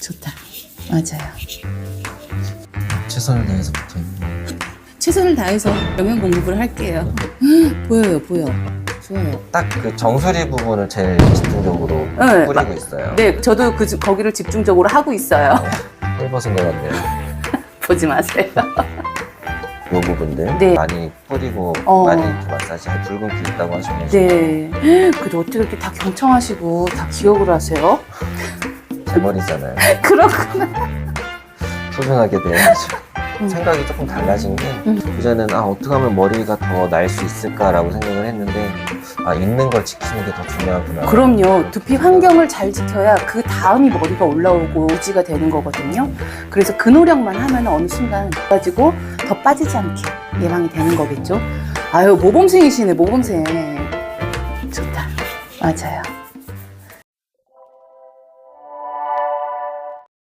좋다. 맞아요. 최선을 다해서 못했는데 최선을 다해서 영양 공급을 할게요. 보여요, 보여. 좋아요. 딱그 정수리 부분을 제일 집중적으로 네, 뿌리고 마- 있어요. 네, 저도 그 거기를 집중적으로 하고 있어요. 헐벗은 것 같네요. 보지 마세요. 이 부분들 네. 많이 뿌리고 어. 많이 이렇게 마사지하고 붉은 기 있다고 하셔가지고 네. 그래도 어떻게 이렇게 다 경청하시고 다 기억을 하세요? 제 머리잖아요. 그렇구나. 소중하게 대해야죠. 음. 생각이 조금 달라진 게 음. 그전에는 아 어떻게 하면 머리가 더 날 수 있을까라고 생각을 했는데 아 있는 걸 지키는 게 더 중요하구나. 그럼요. 두피 환경을 잘 지켜야 그 다음이 머리가 올라오고 유지가 되는 거거든요. 그래서 그 노력만 하면 어느 순간 가지고 더 빠지지 않게 예방이 되는 거겠죠. 아유, 모범생이시네, 모범생. 좋다. 맞아요.